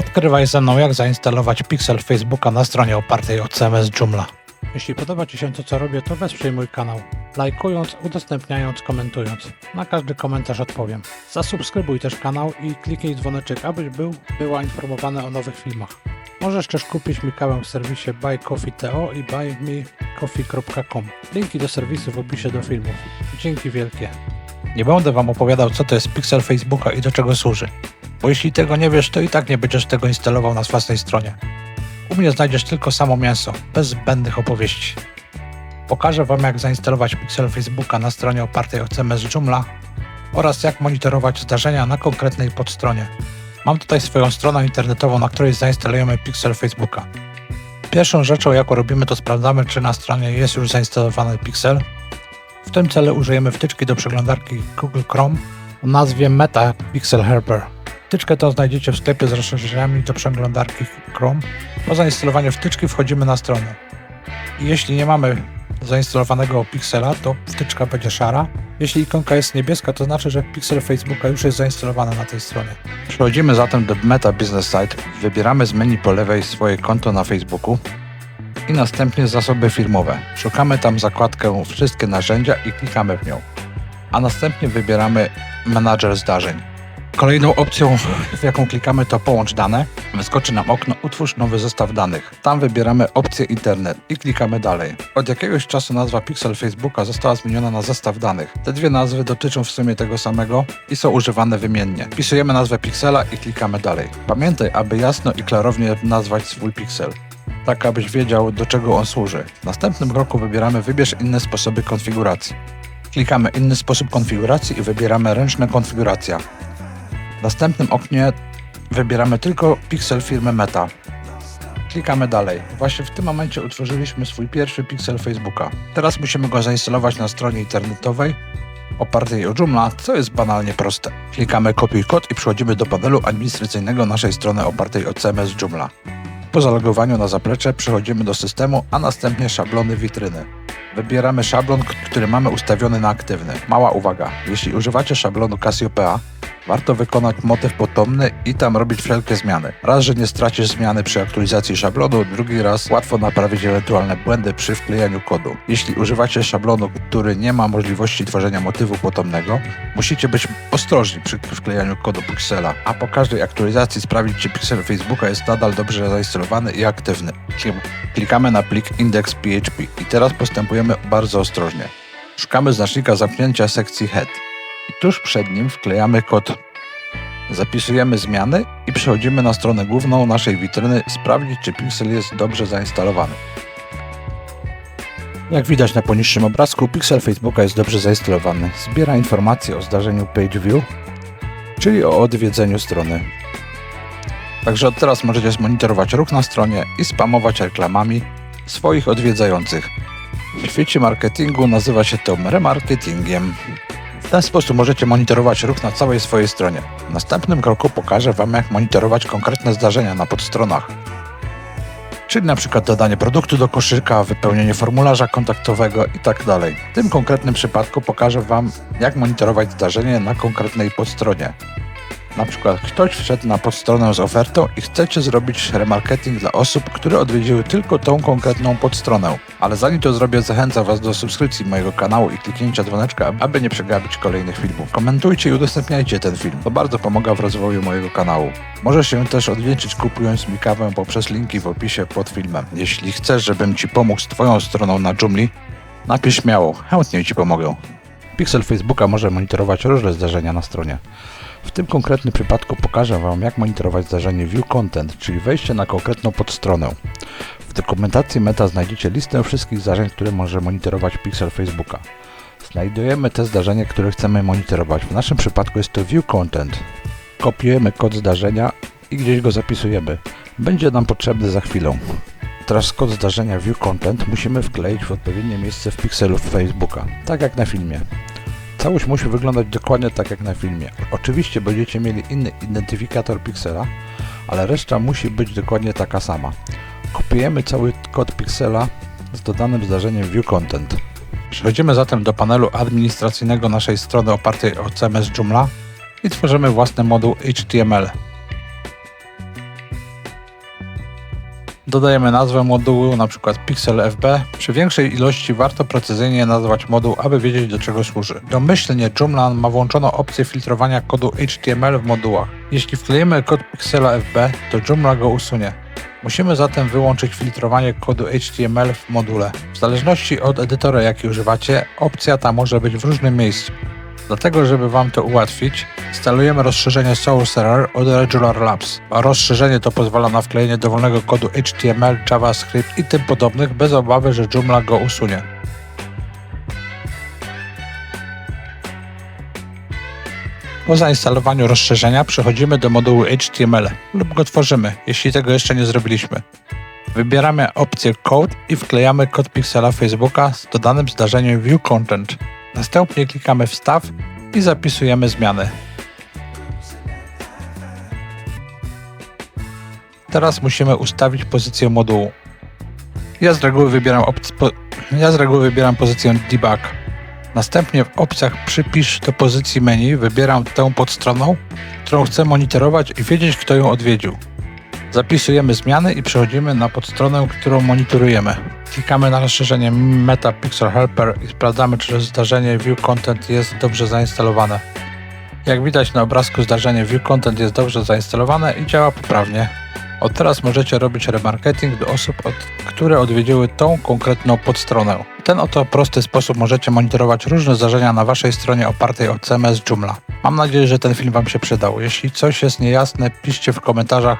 Odkrywaj ze mną, jak zainstalować Pixel Facebooka na stronie opartej o CMS Joomla. Jeśli podoba Ci się to, co robię, to wesprzyj mój kanał, lajkując, udostępniając, komentując. Na każdy komentarz odpowiem. Zasubskrybuj też kanał i kliknij dzwoneczek, abyś był, była informowany o nowych filmach. Możesz też kupić mi kawę w serwisie Buy Coffee TO i buymecoffee.com. Linki do serwisu w opisie do filmów. Dzięki wielkie. Nie będę Wam opowiadał, co to jest Pixel Facebooka i do czego służy. Bo jeśli tego nie wiesz, to i tak nie będziesz tego instalował na własnej stronie. U mnie znajdziesz tylko samo mięso, bez zbędnych opowieści. Pokażę Wam, jak zainstalować Pixel Facebooka na stronie opartej o CMS Joomla oraz jak monitorować zdarzenia na konkretnej podstronie. Mam tutaj swoją stronę internetową, na której zainstalujemy Pixel Facebooka. Pierwszą rzeczą, jaką robimy, to sprawdzamy, czy na stronie jest już zainstalowany Pixel. W tym celu użyjemy wtyczki do przeglądarki Google Chrome o nazwie Meta Pixel Helper. Wtyczkę tą znajdziecie w sklepie z rozszerzeniami do przeglądarki Chrome. Po zainstalowaniu wtyczki wchodzimy na stronę. Jeśli nie mamy zainstalowanego Pixela, to wtyczka będzie szara. Jeśli ikonka jest niebieska, to znaczy, że Pixel Facebooka już jest zainstalowany na tej stronie. Przechodzimy zatem do Meta Business Site. Wybieramy z menu po lewej swoje konto na Facebooku i następnie zasoby firmowe. Szukamy tam zakładkę Wszystkie narzędzia i klikamy w nią. A następnie wybieramy Manager zdarzeń. Kolejną opcją, w jaką klikamy, to Połącz dane. Wyskoczy nam okno Utwórz nowy zestaw danych. Tam wybieramy opcję Internet i klikamy dalej. Od jakiegoś czasu nazwa Pixel Facebooka została zmieniona na zestaw danych. Te dwie nazwy dotyczą w sumie tego samego i są używane wymiennie. Wpisujemy nazwę Pixela i klikamy dalej. Pamiętaj, aby jasno i klarownie nazwać swój Pixel tak abyś wiedział do czego on służy. W następnym kroku wybieramy Wybierz inne sposoby konfiguracji. Klikamy Inny sposób konfiguracji i wybieramy Ręczna konfiguracja. W następnym oknie wybieramy tylko Pixel firmy Meta. Klikamy dalej. Właśnie w tym momencie utworzyliśmy swój pierwszy Pixel Facebooka. Teraz musimy go zainstalować na stronie internetowej opartej o Joomla, co jest banalnie proste. Klikamy Kopiuj kod i przechodzimy do panelu administracyjnego naszej strony opartej o CMS Joomla. Po zalogowaniu na zaplecze przechodzimy do systemu, a następnie szablony witryny. Wybieramy szablon, który mamy ustawiony na aktywny. Mała uwaga, jeśli używacie szablonu Cassiopeia, warto wykonać motyw potomny i tam robić wszelkie zmiany. Raz, że nie stracisz zmiany przy aktualizacji szablonu, drugi raz łatwo naprawić ewentualne błędy przy wklejaniu kodu. Jeśli używacie szablonu, który nie ma możliwości tworzenia motywu potomnego, musicie być ostrożni przy wklejaniu kodu Pixela, a po każdej aktualizacji sprawdzić, czy Pixel Facebooka jest nadal dobrze zainstalowany i aktywny. Klikamy na plik index.php i teraz postępujemy bardzo ostrożnie. Szukamy znacznika zamknięcia sekcji head i tuż przed nim wklejamy kod. Zapisujemy zmiany i przechodzimy na stronę główną naszej witryny sprawdzić, czy Pixel jest dobrze zainstalowany. Jak widać na poniższym obrazku, Pixel Facebooka jest dobrze zainstalowany. Zbiera informacje o zdarzeniu PageView, czyli o odwiedzeniu strony. Także od teraz możecie zmonitorować ruch na stronie i spamować reklamami swoich odwiedzających. W świecie marketingu nazywa się to remarketingiem. W ten sposób możecie monitorować ruch na całej swojej stronie. W następnym kroku pokażę Wam, jak monitorować konkretne zdarzenia na podstronach. Czyli na przykład dodanie produktu do koszyka, wypełnienie formularza kontaktowego itd. W tym konkretnym przypadku pokażę Wam, jak monitorować zdarzenie na konkretnej podstronie. Na przykład ktoś wszedł na podstronę z ofertą i chcecie zrobić remarketing dla osób, które odwiedziły tylko tą konkretną podstronę. Ale zanim to zrobię, zachęcam Was do subskrypcji mojego kanału i kliknięcia dzwoneczka, aby nie przegapić kolejnych filmów. Komentujcie i udostępniajcie ten film. To bardzo pomaga w rozwoju mojego kanału. Możesz się też odwdzięczyć kupując mi kawę poprzez linki w opisie pod filmem. Jeśli chcesz, żebym Ci pomógł z Twoją stroną na Joomla, napisz śmiało, chętnie Ci pomogę. Pixel Facebooka może monitorować różne zdarzenia na stronie. W tym konkretnym przypadku pokażę Wam, jak monitorować zdarzenie View Content, czyli wejście na konkretną podstronę. W dokumentacji Meta znajdziecie listę wszystkich zdarzeń, które może monitorować Pixel Facebooka. Znajdujemy te zdarzenia, które chcemy monitorować. W naszym przypadku jest to View Content. Kopiujemy kod zdarzenia i gdzieś go zapisujemy. Będzie nam potrzebny za chwilę. Teraz kod zdarzenia View Content musimy wkleić w odpowiednie miejsce w pikselu Facebooka, tak jak na filmie. Całość musi wyglądać dokładnie tak jak na filmie. Oczywiście będziecie mieli inny identyfikator piksela, ale reszta musi być dokładnie taka sama. Kopiujemy cały kod piksela z dodanym zdarzeniem View Content. Przechodzimy zatem do panelu administracyjnego naszej strony opartej o CMS Joomla i tworzymy własny moduł HTML. Dodajemy nazwę modułu, np. Pixel FB. Przy większej ilości warto precyzyjnie nazwać moduł, aby wiedzieć do czego służy. Domyślnie Joomla ma włączoną opcję filtrowania kodu HTML w modułach. Jeśli wklejemy kod Pixela FB, to Joomla go usunie. Musimy zatem wyłączyć filtrowanie kodu HTML w module. W zależności od edytora jaki używacie, opcja ta może być w różnym miejscu. Dlatego, żeby Wam to ułatwić, instalujemy rozszerzenie Sorcerer od Regular Labs. A rozszerzenie to pozwala na wklejenie dowolnego kodu HTML, JavaScript i tym podobnych bez obawy, że Joomla go usunie. Po zainstalowaniu rozszerzenia przechodzimy do modułu HTML lub go tworzymy, jeśli tego jeszcze nie zrobiliśmy. Wybieramy opcję Code i wklejamy kod piksela Facebooka z dodanym zdarzeniem View Content. Następnie klikamy Wstaw i zapisujemy zmiany. Teraz musimy ustawić pozycję modułu. Ja z reguły wybieram, ja z reguły wybieram pozycję Debug. Następnie w opcjach Przypisz do pozycji menu wybieram tę podstroną, którą chcę monitorować i wiedzieć, kto ją odwiedził. Zapisujemy zmiany i przechodzimy na podstronę, którą monitorujemy. Klikamy na rozszerzenie Meta Pixel Helper i sprawdzamy, czy zdarzenie View Content jest dobrze zainstalowane. Jak widać na obrazku zdarzenie View Content jest dobrze zainstalowane i działa poprawnie. Od teraz możecie robić remarketing do osób, od, które odwiedziły tą konkretną podstronę. W ten oto prosty sposób możecie monitorować różne zdarzenia na Waszej stronie opartej o CMS Joomla. Mam nadzieję, że ten film Wam się przydał. Jeśli coś jest niejasne, piszcie w komentarzach,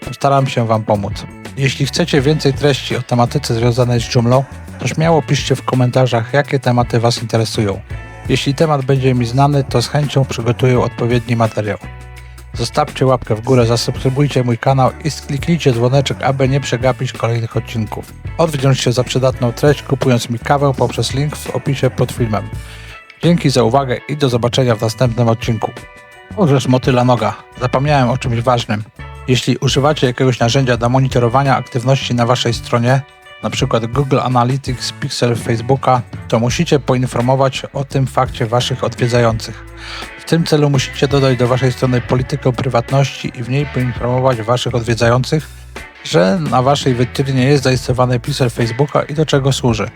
postaram się Wam pomóc. Jeśli chcecie więcej treści o tematyce związanej z Joomlą, to śmiało piszcie w komentarzach, jakie tematy Was interesują. Jeśli temat będzie mi znany, to z chęcią przygotuję odpowiedni materiał. Zostawcie łapkę w górę, zasubskrybujcie mój kanał i kliknijcie dzwoneczek, aby nie przegapić kolejnych odcinków. Odwdzięcz się za przydatną treść, kupując mi kawę poprzez link w opisie pod filmem. Dzięki za uwagę i do zobaczenia w następnym odcinku. Orzesz motyla noga. Zapomniałem o czymś ważnym. Jeśli używacie jakiegoś narzędzia do monitorowania aktywności na Waszej stronie, np. Google Analytics, Pixel Facebooka, to musicie poinformować o tym fakcie Waszych odwiedzających. W tym celu musicie dodać do Waszej strony politykę prywatności i w niej poinformować Waszych odwiedzających, że na Waszej wytrynie jest zainstalowany Pixel Facebooka i do czego służy.